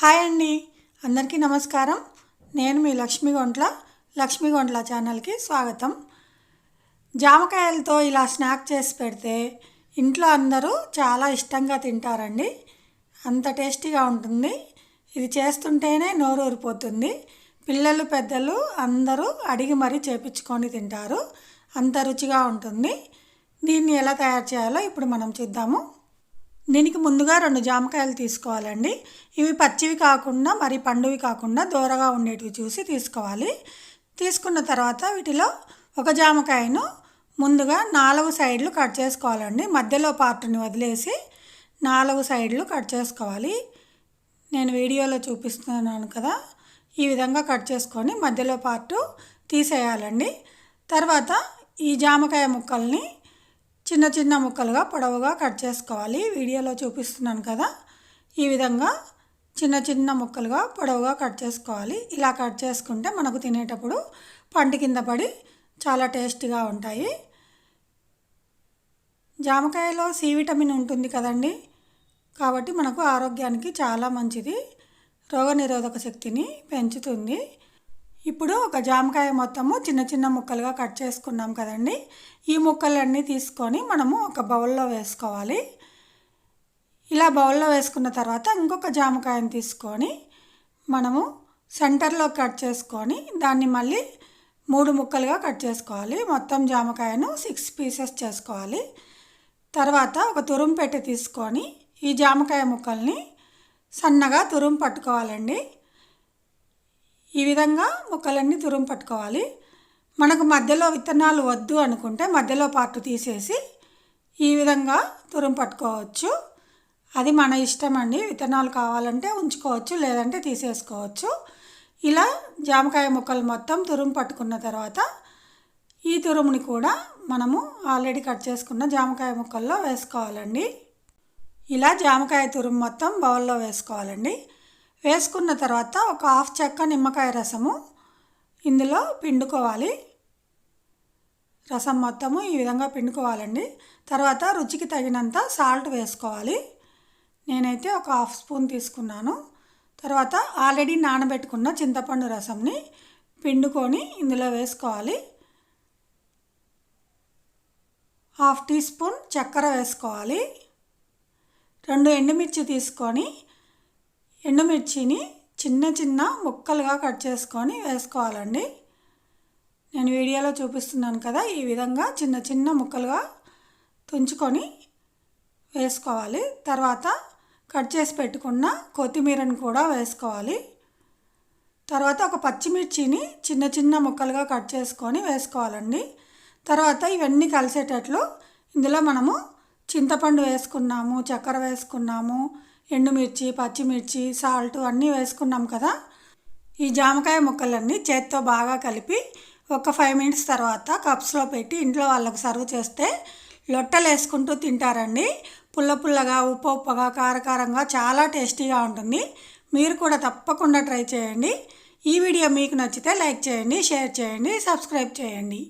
Hi అండి. అందరికీ నమస్కారం. నేను మీ లక్ష్మీ గొంట్ల లక్ష్మీ గొంట్ల ఛానల్కి స్వాగతం. జామకాయలతో ఇలా స్నాక్ చేసి పెడితే ఇంట్లో అందరూ చాలా ఇష్టంగా తింటారండి. అంత టేస్టీగా ఉంటుంది. ఇది చేస్తుంటేనే నోరు ఊరిపోతుంది. పిల్లలు పెద్దలు అందరూ అడిగి మరీ చేపించుకొని తింటారు. అంత రుచిగా ఉంటుంది. దీన్ని ఎలా తయారు చేయాలో ఇప్పుడు మనం చూద్దాము. దీనికి ముందుగా రెండు జామకాయలు తీసుకోవాలండి. ఇవి పచ్చివి కాకుండా మరి పండువి కాకుండా దూరగా ఉండేటివి చూసి తీసుకోవాలి. తీసుకున్న తర్వాత వీటిలో ఒక జామకాయను ముందుగా నాలుగు సైడ్లు కట్ చేసుకోవాలండి. మధ్యలో పార్ట్ని వదిలేసి నాలుగు సైడ్లు కట్ చేసుకోవాలి. నేను వీడియోలో చూపిస్తున్నాను కదా ఈ విధంగా కట్ చేసుకొని మధ్యలో పార్టు తీసేయాలండి. తర్వాత ఈ జామకాయ ముక్కల్ని చిన్న చిన్న ముక్కలుగా పొడవుగా కట్ చేసుకోవాలి. వీడియోలో చూపిస్తున్నాను కదా. ఈ విధంగా చిన్న చిన్న ముక్కలుగా పొడవుగా కట్ చేసుకోవాలి. ఇలా కట్ చేసుకుంటే మనకు తినేటప్పుడు పంట కింద పడి చాలా టేస్టీగా ఉంటాయి. జామకాయలో సి విటమిన్ ఉంటుంది కదండి. కాబట్టి మనకు ఆరోగ్యానికి చాలా మంచిది. రోగనిరోధక శక్తిని పెంచుతుంది. ఇప్పుడు ఒక జామకాయ మొత్తము చిన్న చిన్న ముక్కలుగా కట్ చేసుకున్నాం కదండి. ఈ ముక్కలన్నీ తీసుకొని మనము ఒక బౌల్లో వేసుకోవాలి. ఇలా బౌల్లో వేసుకున్న తర్వాత ఇంకొక జామకాయని తీసుకొని మనము సెంటర్లో కట్ చేసుకొని దాన్ని మళ్ళీ మూడు ముక్కలుగా కట్ చేసుకోవాలి. మొత్తం జామకాయను సిక్స్ పీసెస్ చేసుకోవాలి. తర్వాత ఒక తురుము పెట్టి తీసుకొని ఈ జామకాయ ముక్కల్ని సన్నగా తురుము పట్టుకోవాలండి. ఈ విధంగా ముక్కలన్నీ తురుము పట్టుకోవాలి. మనకు మధ్యలో విత్తనాలు వద్దు అనుకుంటే మధ్యలో పార్ట్ తీసేసి ఈ విధంగా తురుము పట్టుకోవచ్చు. అది మన ఇష్టం అండి. విత్తనాలు కావాలంటే ఉంచుకోవచ్చు లేదంటే తీసేసుకోవచ్చు. ఇలా జామకాయ ముక్కలు మొత్తం తురుము పట్టుకున్న తర్వాత ఈ తురుముని కూడా మనము ఆల్రెడీ కట్ చేసుకున్న జామకాయ ముక్కల్లో వేసుకోవాలండి. ఇలా జామకాయ తురుము మొత్తం బౌల్లో వేసుకోవాలండి. వేసుకున్న తర్వాత ఒక హాఫ్ చెక్క నిమ్మకాయ రసము ఇందులో పిండుకోవాలి. రసం మొత్తము ఈ విధంగా పిండుకోవాలండి. తర్వాత రుచికి తగినంత సాల్ట్ వేసుకోవాలి. నేనైతే ఒక హాఫ్ స్పూన్ తీసుకున్నాను. తర్వాత ఆల్రెడీ నానబెట్టుకున్న చింతపండు రసంని పిండుకొని ఇందులో వేసుకోవాలి. హాఫ్ టీ స్పూన్ చక్కెర వేసుకోవాలి. రెండు ఎండుమిర్చి తీసుకొని ఎండుమిర్చిని చిన్న చిన్న ముక్కలుగా కట్ చేసుకొని వేసుకోవాలండి. నేను వీడియోలో చూపిస్తున్నాను కదా ఈ విధంగా చిన్న చిన్న ముక్కలుగా తుంచుకొని వేసుకోవాలి. తర్వాత కట్ చేసి పెట్టుకున్న కొత్తిమీరను కూడా వేసుకోవాలి. తర్వాత ఒక పచ్చిమిర్చిని చిన్న చిన్న ముక్కలుగా కట్ చేసుకొని వేసుకోవాలండి. తర్వాత ఇవన్నీ కలిసేటట్లు ఇందులో మనము చింతపండు వేసుకున్నాము చక్కెర వేసుకున్నాము ఎండుమిర్చి పచ్చిమిర్చి సాల్ట్ అన్నీ వేసుకున్నాం కదా. ఈ జామకాయ ముక్కలన్నీ చేత్తో బాగా కలిపి ఒక ఫైవ్ మినిట్స్ తర్వాత కప్స్లో పెట్టి ఇంట్లో వాళ్ళకు సర్వ్ చేస్తే లొట్టలు వేసుకుంటూ తింటారండి. పుల్ల పుల్లగా ఉప్పు ఉప్పగా కారకారంగా చాలా టేస్టీగా ఉంటుంది. మీరు కూడా తప్పకుండా ట్రై చేయండి. ఈ వీడియో మీకు నచ్చితే లైక్ చేయండి షేర్ చేయండి సబ్స్క్రైబ్ చేయండి.